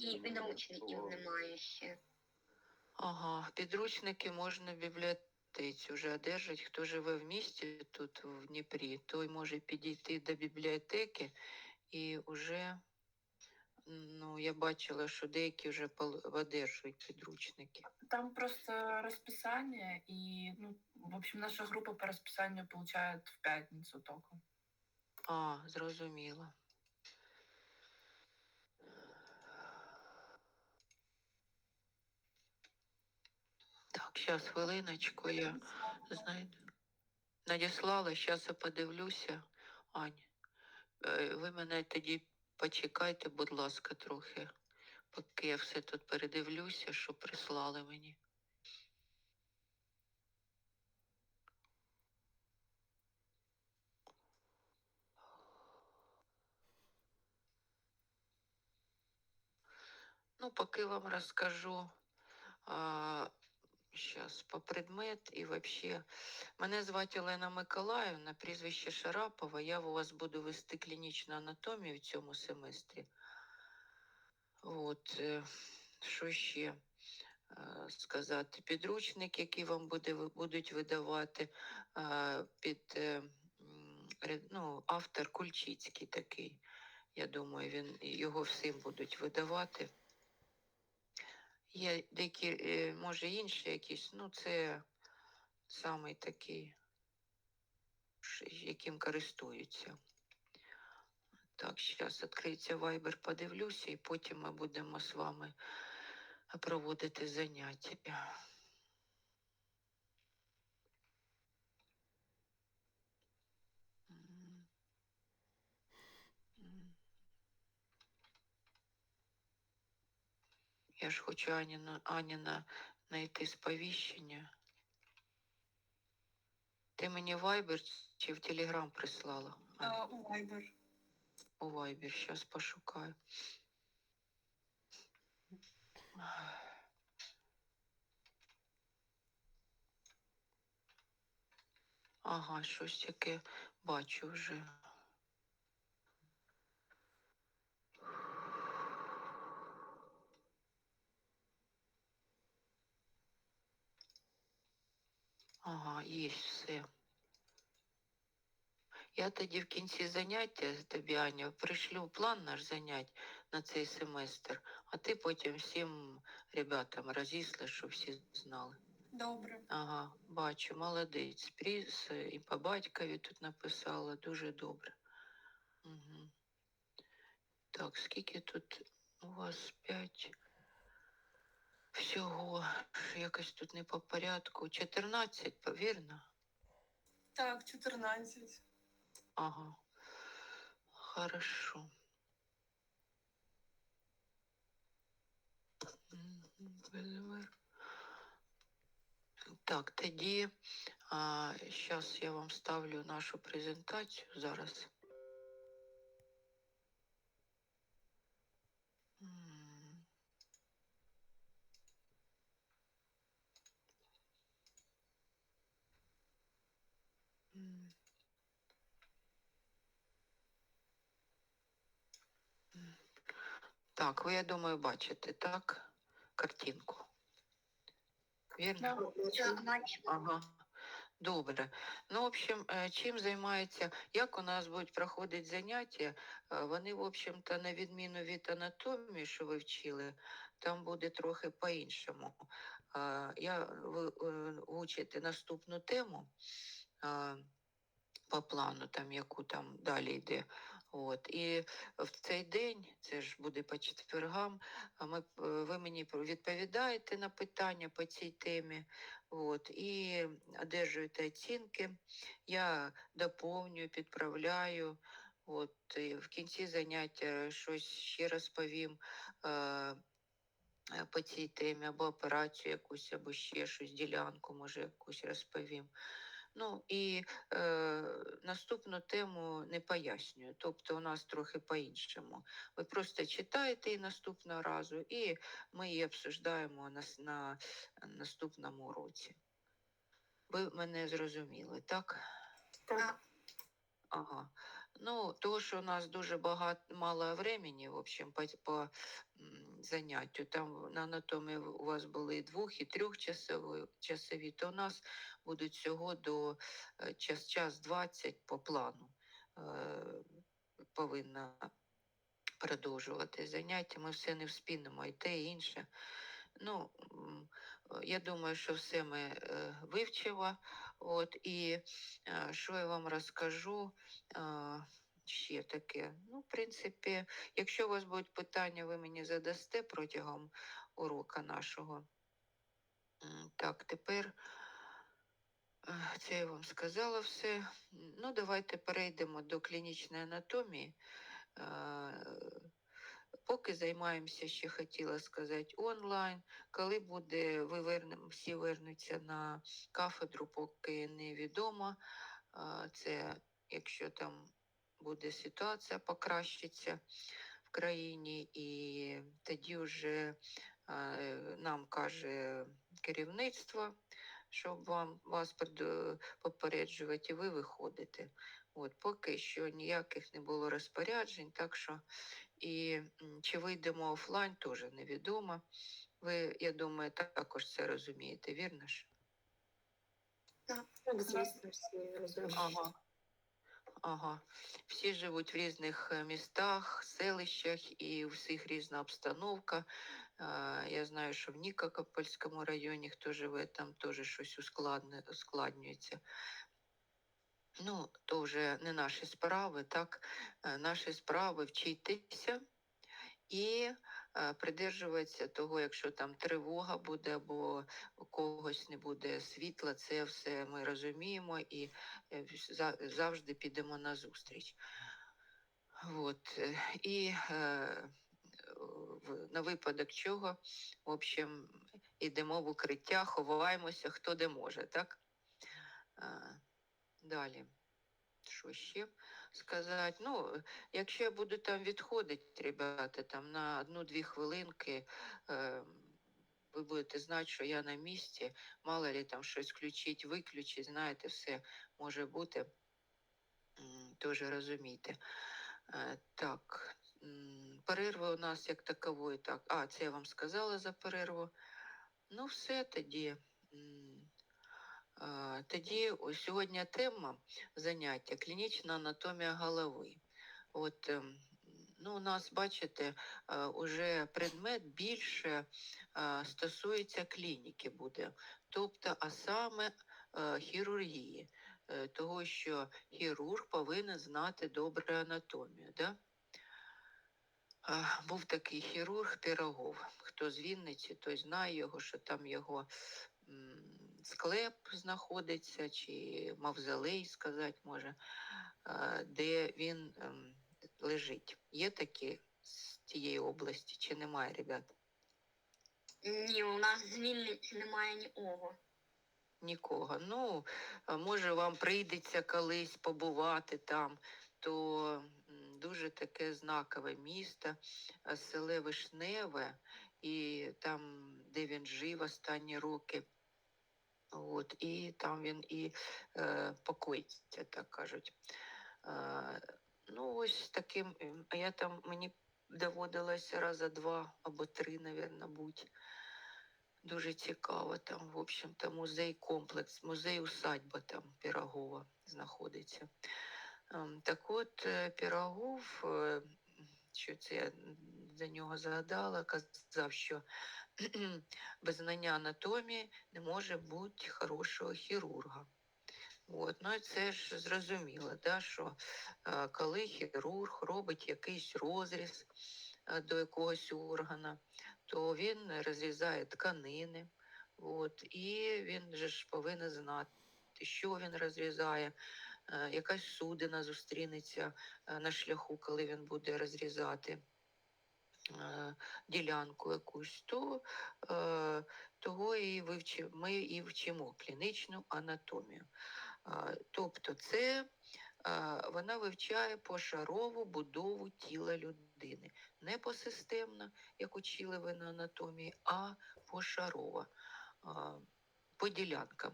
І підручників немає ще. Ага, підручники можна в бібліотеці вже одержати. Хто живе в місті тут, в Дніпрі, той може підійти до бібліотеки і вже, ну, я бачила, що деякі вже одержують підручники. Там просто расписание, и, ну, в общем, наша группа по расписанию получает в пятницу только. А, зрозуміло. Зараз хвилиночку я знайду. Надіслала, зараз я подивлюся. Ань, е, ви мене тоді почекайте, будь ласка, трохи, поки я все тут передивлюся, що прислали мені. Ну, поки вам розкажу зараз по предмет і вообще. Мене звати Олена Миколаївна, прізвище Шарапова. Я у вас буду вести клінічну анатомію в цьому семестрі. От, що ще е, сказати? Підручник, який вам буде, будуть видавати е, під ну, автор Кульчицький такий. Я думаю, він його всім будуть видавати. Є деякі, е, може, інші якісь, ну, це самий такий, яким користуються. Так, зараз відкриється вайбер, подивлюся, і потім ми будемо з вами проводити заняття. Я ж хочу Аніна, Аніна знайти сповіщення. Ти мені Viber чи в Telegram прислала? Аня? у Viber. У Viber, зараз пошукаю. Ага, щось таке бачу вже. Ага, є все. Я тоді в кінці заняття тобі, Аня, пришлю план наш занять на цей семестр, а ти потім всім ребятам розіслеш, щоб всі знали. Добре. Ага, бачу, молодець. Пріс і по батькові тут написала, дуже добре. Угу. Так, скільки тут у вас п'ять? Всього якось тут не по порядку. 14, вірно? Так, 14. Ага. Хорошо. Так, тоді а, зараз я вам ставлю нашу презентацію зараз. Так, ви, я думаю, бачите, так? Картинку. Вірно? Так, бачу. Ага. Добре. Ну, в общем, е, чим займається, як у нас будуть проходити заняття, е, вони, в общем-то, на відміну від анатомії, що ви вчили, там буде трохи по-іншому. Е, Я ви е, учите наступну тему е, по плану, там, яку там далі йде. От. І в цей день, це ж буде по четвергам, ми, е, ви мені відповідаєте на питання по цій темі. От, і одержуєте оцінки. Я доповнюю, підправляю. От, і в кінці заняття щось ще розповім е, е, по цій темі, або операцію якусь, або ще щось, ділянку, може, якусь розповім. Ну і е, наступну тему не пояснюю. Тобто у нас трохи по-іншому. Ви просто читаєте її наступного разу, і ми її обсуждаємо на, на наступному уроці. Ви мене зрозуміли, так? Так. Ага. Ну, то, що у нас дуже багато мало времени, в общем, по, по заняттю. Там на анатомії у вас були і двох, і трьох часові, то у нас будуть всього до е, час, час 20 по плану. Е, повинна продовжувати заняття. Ми все не вспінемо, і те, і інше. Ну, е, я думаю, що все ми вивчила. От, і що я вам розкажу ще таке. Ну, в принципі, якщо у вас будуть питання, ви мені задасте протягом урока нашого. Так, тепер е, це я вам сказала все. Ну, давайте перейдемо до клінічної анатомії. Е, Поки займаємося, ще хотіла сказати, онлайн. Коли буде, ви вернем, всі вернуться на кафедру, поки невідомо. А, Це якщо там буде ситуація покращиться в країні, і тоді вже нам каже керівництво, щоб вам вас попереджувати, і ви виходите. От поки що ніяких не було розпоряджень, так що і чи вийдемо офлайн, теж невідомо. Ви, я думаю, також це розумієте, вірно ж? Так, звісно, всі розуміють. Ага. Ага. Всі живуть в різних е, містах, селищах і у всіх різна обстановка. Я знаю, що в Нікопольському районі, хто живе, там теж щось ускладнюється. Ну, то вже не наші справи, так? Е, Наші справи вчитися і придержуватися того, якщо там тривога буде або у когось не буде світла, це все ми розуміємо і е, завжди підемо на зустріч. От. е, І е, на випадок чого, в общем, йдемо в укриття, ховаємося, хто де може, так? Далі. Що ще сказати? Ну, якщо я буду там відходити, ребята, там на одну-дві хвилинки, е, ви будете знати, що я на місці, мало ли там щось включить, виключить, знаєте, все може бути. Теж розумійте. Е, так, м, перерви у нас як такової, так. А, це я вам сказала за перерву. Ну, все тоді. Тоді ось сьогодні тема заняття клінічна анатомія голови. От, ем, ну, у нас, бачите, е, уже предмет більше стосується клініки буде, тобто, а саме е, хірургії, е, того, що хірург повинен знати добре анатомію. Да? Був такий хірург Пірогов. Хто з Вінниці, той знає його, що там його склеп знаходиться, чи мавзолей, сказати може, де він ем, лежить. Є такі з тієї області, чи немає, ребят? Ні, у нас з Вінниці немає нікого. Нікого. Ну, може, вам прийдеться колись побувати там, то дуже таке знакове місто, селе Вишневе, і там, де він жив останні роки. От, і там він і е, покоїться, так кажуть. Е, ну, ось таким, а я там мені доводилося раза два або три, навірно, бути. Дуже цікаво. Там, в общем-то, музей комплекс, музей усадьба там Пірогова знаходиться. Так от е, Пірогов, е, що це я за нього згадала, казав, що без знання анатомії не може бути хорошого хірурга. От, ну і це ж зрозуміло, да, що е, коли хірург робить якийсь розріз е, до якогось органа, то він розрізає тканини, от, і він же ж повинен знати, що він розрізає, е, якась судина зустрінеться на шляху, коли він буде розрізати ділянку якусь, то е, того і вивчи, ми і вчимо клінічну анатомію. А, Тобто це вона вивчає пошарову будову тіла людини. Не посистемно, як учили ви на анатомії, а пошарова, по ділянкам,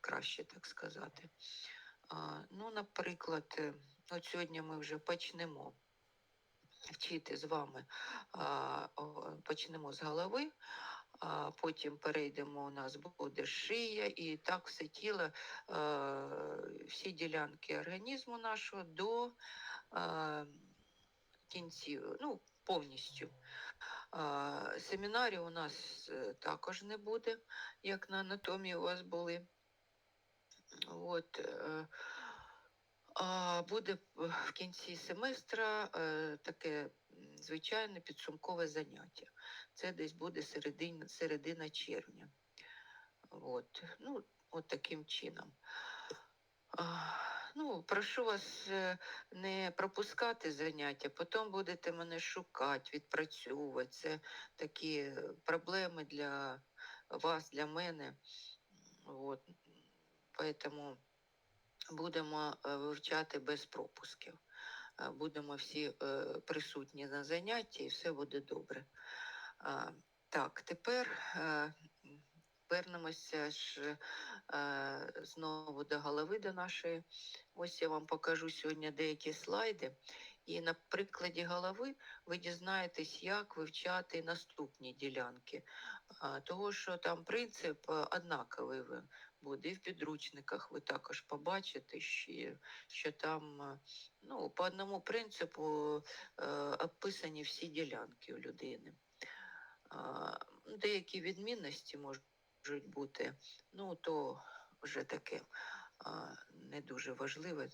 краще так сказати. Ну, наприклад, е, от сьогодні ми вже почнемо вчити з вами, почнемо з голови, потім перейдемо, у нас буде шия, і так все тіло, всі ділянки організму нашого до кінців, ну, повністю. Семінарів у нас е, також не буде, як на анатомії у вас були. От, е, буде в кінці семестра е, таке звичайне підсумкове заняття. Це десь буде середина, середина червня. От, ну, от таким чином. Ну, прошу вас е, не пропускати заняття, потім будете мене шукати, відпрацьовувати. Це такі проблеми для вас, для мене. От. Поэтому будемо е, вивчати без пропусків. Е, Будемо всі е, присутні на занятті і все буде добре. Так, тепер вернемося ж знову до голови до нашої. Ось я вам покажу сьогодні деякі слайди. І на прикладі голови ви дізнаєтесь, як вивчати наступні ділянки. Того, що там принцип однаковий ви- буде. І в підручниках ви також побачите, що, що там е, ну, по одному принципу е, описані всі ділянки у людини. А, Деякі відмінності можуть бути, ну то вже таке а, не дуже важливе.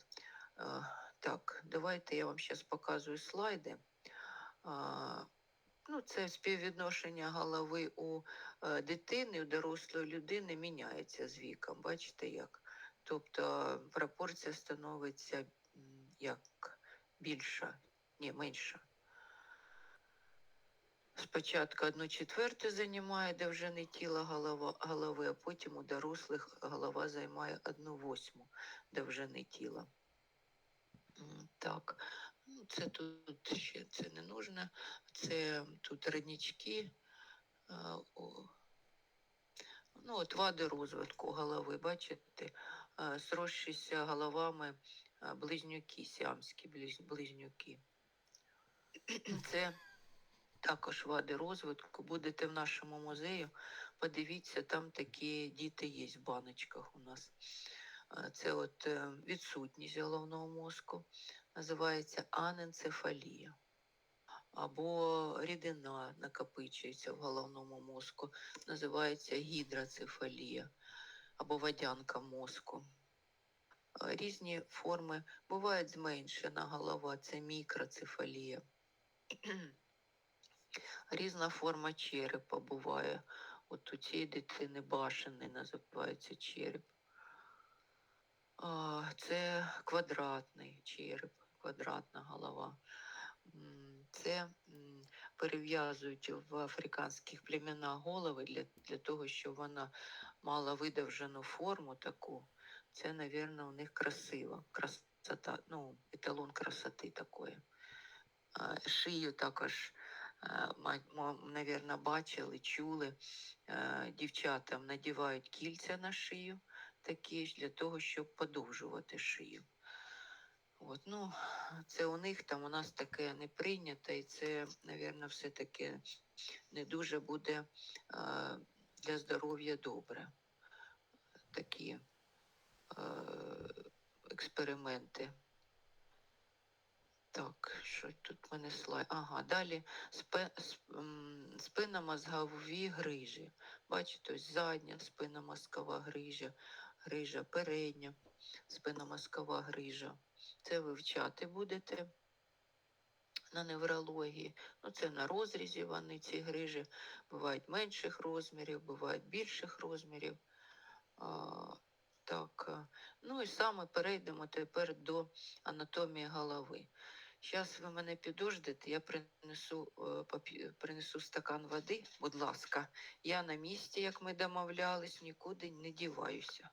А, Так, давайте я вам зараз показую слайди. Ну, це співвідношення голови у е, дитини, у дорослої людини міняється з віком. Бачите як? Тобто пропорція становиться як більша, ні, менша. Спочатку одну четверту займає довжини тіла голова, голови, а потім у дорослих голова займає одну восьму довжини тіла. М, Так, ну, це тут ще це не нужно. Це тут роднички. Ну, от вади розвитку голови, бачите, а, головами близнюки, сіамські близ- близнюки. Це також вади розвитку. Будете в нашому музеї, подивіться, там такі діти є в баночках у нас. Це от е, відсутність головного мозку, називається аненцефалія. Або рідина накопичується в головному мозку, називається гідроцефалія або водянка мозку. Різні форми бувають зменшена голова, це мікроцефалія. Різна форма черепа буває. От у цієї дитини башений називається череп. Це квадратний череп, квадратна голова. Це перев'язують в африканських племенах голови для, для того, щоб вона мала видовжену форму таку. Це, мабуть, у них красиво. Красота, ну, еталон красоти такої. Шию також, мабуть, бачили, чули. Дівчатам надівають кільця на шию такі ж для того, щоб подовжувати шию. От, ну, це у них там у нас таке не прийнято, і це, мабуть, все-таки не дуже буде е, для здоров'я добре. Такі е, експерименти. Так, що тут в мене слайд? Ага, далі спе, сп- м, спинномозгові грижі. Бачите, ось задня спинномозкова грижа, грижа передня, спинномозкова грижа. Це вивчати будете на неврології. Ну, це на розрізі вони ці грижі. Бувають менших розмірів, бувають більших розмірів. А, так, ну і саме перейдемо тепер до анатомії голови. Зараз ви мене підождете, я принесу, е, принесу стакан води, будь ласка. Я на місці, як ми домовлялись, нікуди не діваюся.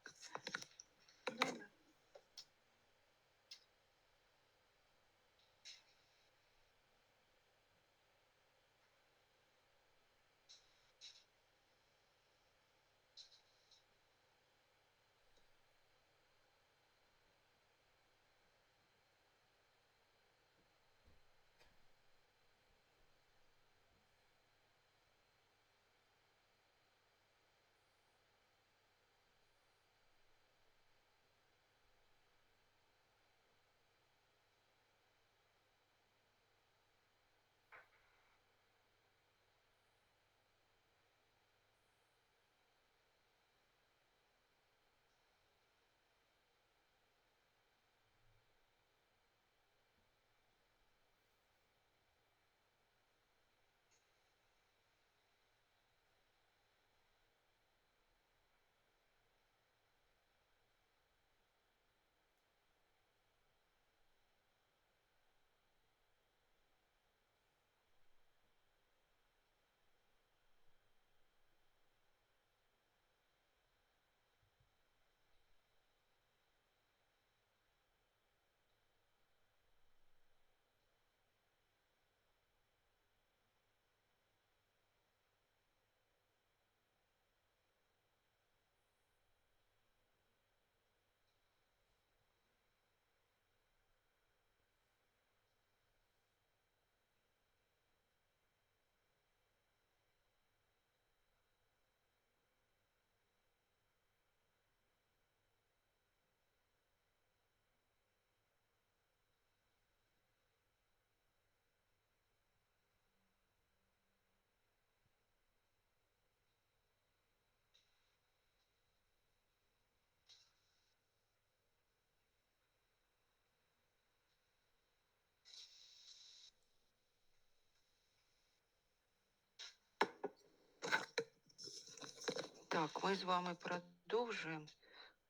Так, ми з вами продовжуємо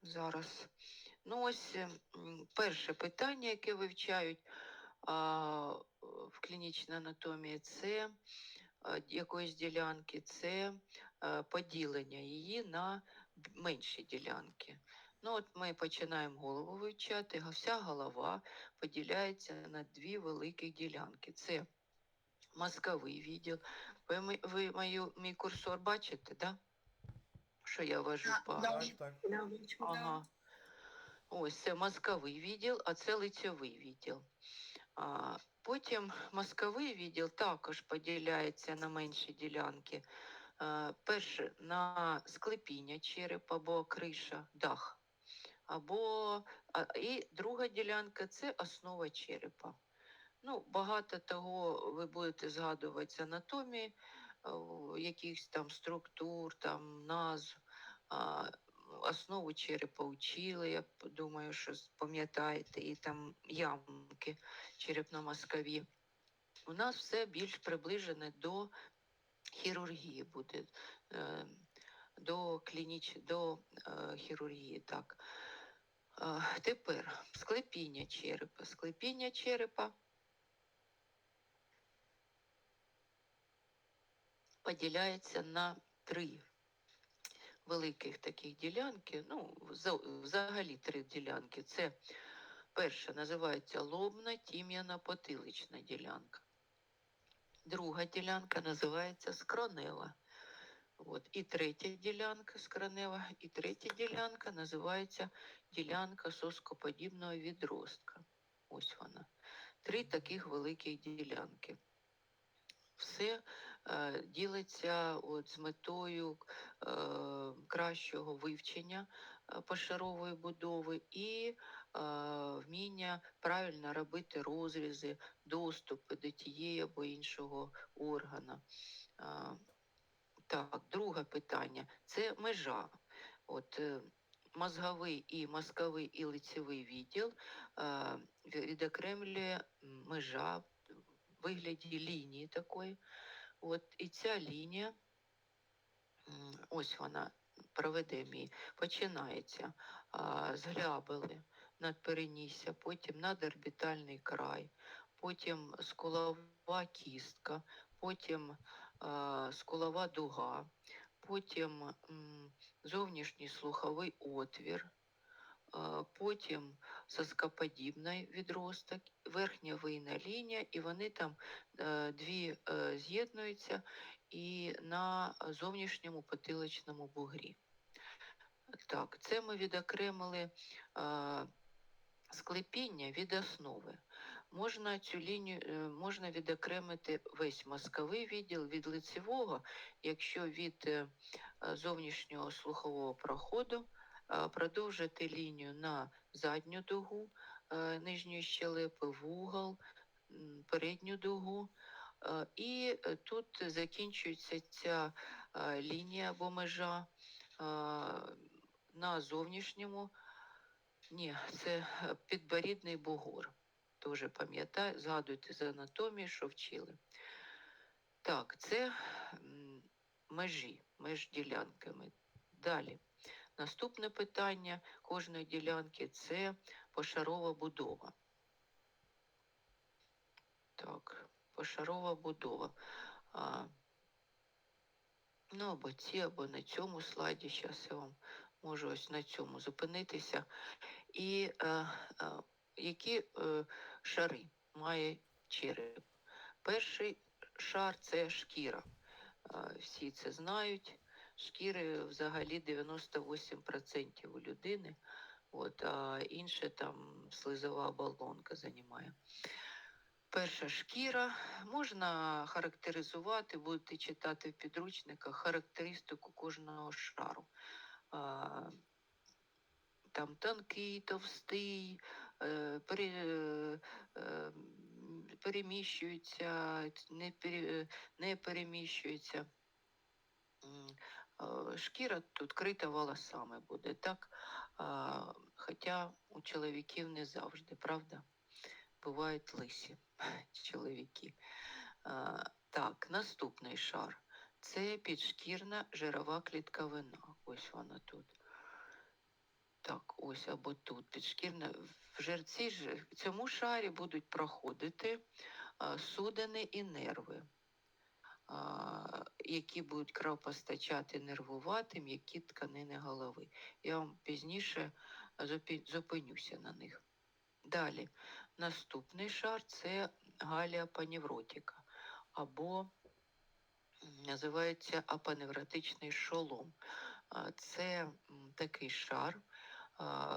зараз. Ну, ось е, перше питання, яке вивчають а, в клінічній анатомії, це а, якоїсь ділянки, це е, поділення її на менші ділянки. Ну, от ми починаємо голову вивчати. Вся голова поділяється на дві великі ділянки. Це мозковий відділ. Ви, ви мою, мій курсор бачите, да? Що я вожу да. Так, так. Ага. Ось це мозковий відділ, а це лицьовий відділ. А, потім мозковий відділ також поділяється на менші ділянки. А, перше на склепіння черепа або криша, дах. Або, а, і друга ділянка це основа черепа. Ну, багато того ви будете згадувати з анатомії, якихось там структур, там назв. Основу черепа учили, я думаю, що пам'ятаєте, і там ямки черепно-мозкові. У нас все більш приближене до хірургії буде, е, до клініч... до е, хірургії. Так. Тепер склепіння черепа. Склепіння черепа поділяється на три великих таких ділянки. Ну, взагалі три ділянки. Це перша називається лобна, тім'яна, потилична ділянка. Друга ділянка називається скронева. От. І третя ділянка скронева, і третя ділянка називається ділянка соскоподібного відростка. Ось вона. Три таких великих ділянки. Все ділиться от, з метою е, кращого вивчення е, пошарової будови і е, вміння правильно робити розрізи, доступи до тієї або іншого органа. Е, так, друге питання це межа. От, е, мозговий і мозковий і лицевий відділ е, відокремлює межа в вигляді лінії такої. От, і ця лінія, ось вона, проведемо її, починається а, з глябели над перенісся, потім надорбітальний край, потім скулова кістка, потім а, скулова дуга, потім м, зовнішній слуховий отвір, потім соскоподібний відросток, верхня вийна лінія, і вони там е, дві е, з'єднуються і на зовнішньому потиличному бугрі. Так, це ми відокремили склепіння від основи. Можна цю лінію е, можна відокремити весь мозковий відділ від лицевого, якщо від зовнішнього слухового проходу продовжити лінію на задню дугу е, нижньої щелепи, вугол, м, передню дугу. Е, І е, тут закінчується ця лінія або межа на зовнішньому. Ні, це підборідний бугор. Дуже пам'ятаю, згадуйте з анатомії, що вчили. Так, це межі, меж ділянками. Далі. Наступне питання кожної ділянки це пошарова будова. Так, пошарова будова. А, ну, або ці, або на цьому слайді. Зараз я вам можу ось на цьому зупинитися. І е, е, які е, шари має череп? Перший шар це шкіра. Е, всі це знають. Шкіри взагалі 98% у людини, от, а інше там слизова оболонка займає. Перша шкіра можна характеризувати, будете читати в підручниках характеристику кожного шару. Там тонкий, товстий, е, е, переміщується, не, пере, е, Шкіра тут крита волосами буде, так? Хоча у чоловіків не завжди, правда? Бувають лисі чоловіки. Так, наступний шар це підшкірна жирова клітковина. ось вона тут. Так, ось або тут. Підшкірна. В жерці в цьому шарі будуть проходити судини і нерви, які будуть кровопостачати нервувати м'які тканини голови. Я вам пізніше зупинюся на них. Далі, наступний шар це галіапаневротика або називається апаневротичний шолом. Це такий шар.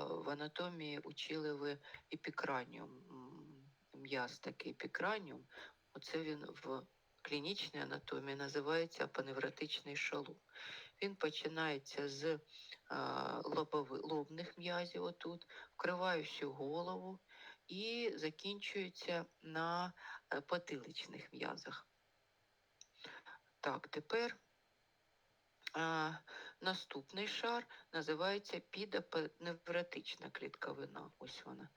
В анатомії учили ви епікраніум. М'яз такий епікраніум. Оце він в клінічній анатомії називається апаневротичний шолом. Він починається з лобови, лобних м'язів отут, вкриває всю голову і закінчується на е, потиличних м'язах. Так, тепер а, наступний шар називається підапоневротична клітковина. Ось вона.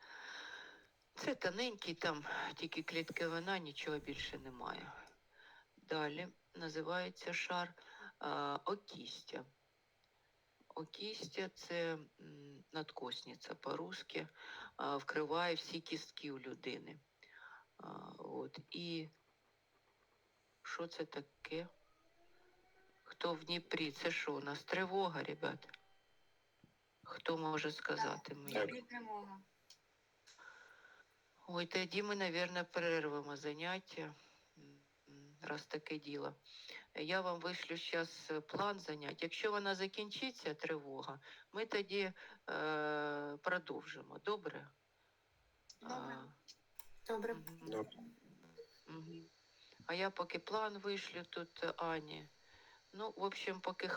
Це тоненький, там тільки клітковина, нічого більше немає. Далі називається шар окістя. Окістя це надкосниця по-русски, вкриває всі кістки у людини. От. І що це таке? Хто в Дніпрі? Це що у нас? Тривога, ребят? Хто може сказати мені? Так. Тривога. Ой, тоді ми, мабуть, перервемо заняття, раз таке діло. Я вам вишлю зараз план занять. Якщо вона закінчиться, тривога, ми тоді е, продовжимо. Добре? Добре. А, Добре. Мгм. А я поки план вишлю тут Ані. Ну, в общем, поки